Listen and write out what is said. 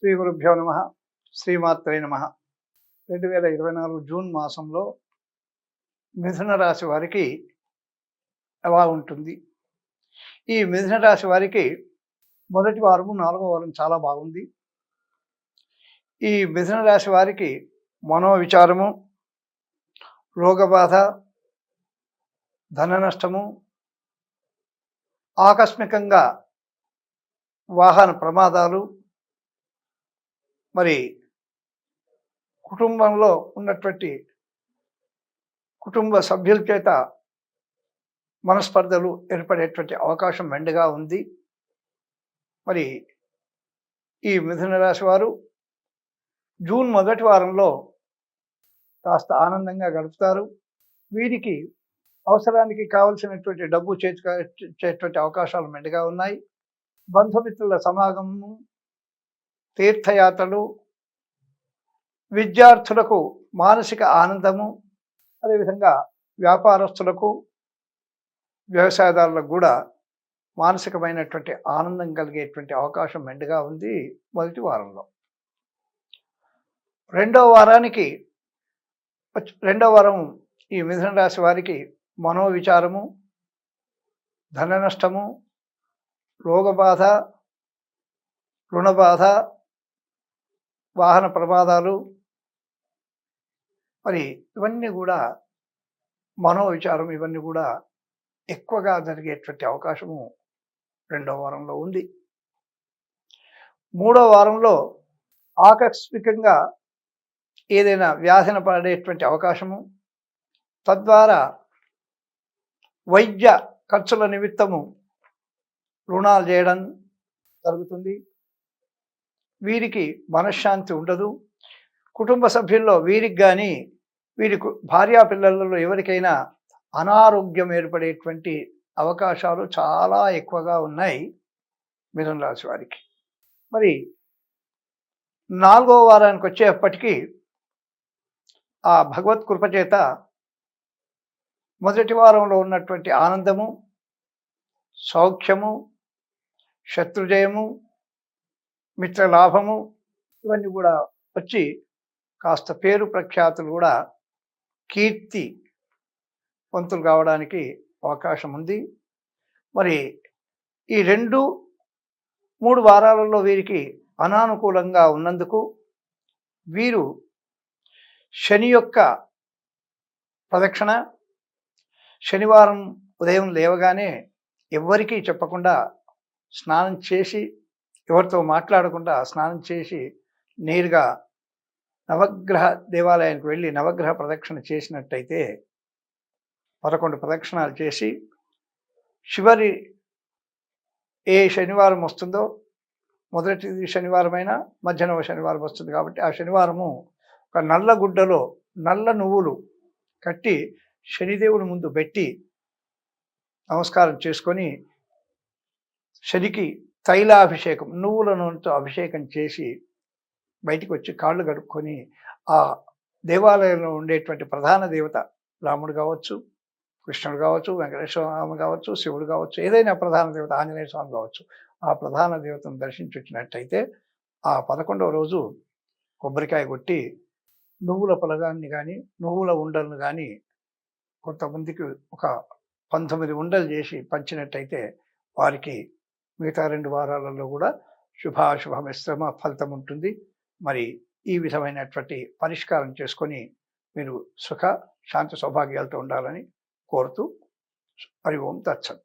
శ్రీ గురుభ్యో నమ. శ్రీమాత్రే నమ. రెండు వేల ఇరవై నాలుగు జూన్ మాసంలో మిథున రాశి వారికి ఎలా ఉంటుంది? ఈ మిథున రాశి వారికి మొదటి వారము నాలుగో వారం చాలా బాగుంది. ఈ మిథున రాశి వారికి మనో విచారము రోగబాధ ధన నష్టము ఆకస్మికంగా వాహన ప్రమాదాలు మరి కుటుంబంలో ఉన్నటువంటి కుటుంబ సభ్యుల చేత మనస్పర్ధలు ఏర్పడేటువంటి అవకాశం మెండుగా ఉంది. మరి ఈ మిథున రాశి వారు జూన్ మొదటి వారంలో కాస్త ఆనందంగా గడుపుతారు. వీరికి అవసరానికి కావలసినటువంటి డబ్బు చేతికొచ్చేటువంటి అవకాశాలు మెండుగా ఉన్నాయి. బంధుమిత్రుల సమాగమము తీర్థయాత్రలు విద్యార్థులకు మానసిక ఆనందము అదేవిధంగా వ్యాపారస్తులకు వ్యవసాయదారులకు కూడా మానసికమైనటువంటి ఆనందం కలిగేటువంటి అవకాశం మెండుగా ఉంది మొదటి వారంలో. రెండవ వారానికి రెండవ వారం ఈ మిథున రాశి వారికి మనోవిచారము ధన నష్టము రోగబాధ రుణబాధ వాహన ప్రమాదాలు. మరి ఇవన్నీ కూడా మనోవిచారం ఇవన్నీ కూడా ఎక్కువగా జరిగేటువంటి అవకాశము రెండవ వారంలో ఉంది. మూడో వారంలో ఆకస్మికంగా ఏదైనా వ్యాధిన పడేటువంటి అవకాశము. తద్వారా వైద్య ఖర్చుల నిమిత్తము రుణాలు చేయడం జరుగుతుంది. వీరికి మనశ్శాంతి ఉండదు. కుటుంబ సభ్యుల్లో వీరికి కానీ వీరి భార్యా పిల్లలలో ఎవరికైనా అనారోగ్యం ఏర్పడేటువంటి అవకాశాలు చాలా ఎక్కువగా ఉన్నాయి మిథున రాశి వారికి. మరి నాలుగో వారానికి వచ్చేప్పటికీ ఆ భగవత్ కృపచేత మొదటి వారంలో ఉన్నటువంటి ఆనందము సౌఖ్యము శత్రుజయము మిత్రలాభము ఇవన్నీ కూడా వచ్చి కాస్త పేరు ప్రఖ్యాతులు కూడా కీర్తి వంతులు కావడానికి అవకాశం ఉంది. మరి ఈ రెండు మూడు వారాలలో వీరికి అనానుకూలంగా ఉన్నందుకు వీరు శని యొక్క ప్రదక్షిణ శనివారం ఉదయం లేవగానే ఎవ్వరికీ చెప్పకుండా స్నానం చేసి ఎవరితో మాట్లాడకుండా స్నానం చేసి నేరుగా నవగ్రహ దేవాలయానికి వెళ్ళి నవగ్రహ ప్రదక్షిణ చేసినట్టయితే పదకొండు ప్రదక్షిణాలు చేసి చివరి ఏ శనివారం వస్తుందో మొదటిది శనివారమైనా మధ్యాహ్నం శనివారం వస్తుంది కాబట్టి ఆ శనివారము ఒక నల్ల గుడ్డలో నల్ల నువ్వులు కట్టి శనిదేవుడి ముందు పెట్టి నమస్కారం చేసుకొని శనికి తైలాభిషేకం నువ్వుల నూనెతో అభిషేకం చేసి బయటికి వచ్చి కాళ్ళు కడుక్కొని ఆ దేవాలయంలో ఉండేటువంటి ప్రధాన దేవత రాముడు కావచ్చు కృష్ణుడు కావచ్చు వెంకటేశ్వర స్వామి కావచ్చు శివుడు కావచ్చు ఏదైనా ప్రధాన దేవత ఆంజనేయ స్వామి కావచ్చు ఆ ప్రధాన దేవతను దర్శించి వచ్చినట్టయితే ఆ పదకొండవ రోజు కొబ్బరికాయ కొట్టి నువ్వుల పొలగాన్ని కానీ నువ్వుల ఉండలను కానీ కొంతమందికి ఒక పంతొమ్మిది ఉండలు చేసి పంచినట్టయితే వారికి మిగతా రెండు వారాలలో కూడా శుభాశుభ మిశ్రమ ఫలితం ఉంటుంది. మరి ఈ విధమైనటువంటి పరిష్కారం చేసుకొని మీరు సుఖ శాంతి సౌభాగ్యాలతో ఉండాలని కోరుతూ హరి ఓం తచ్చం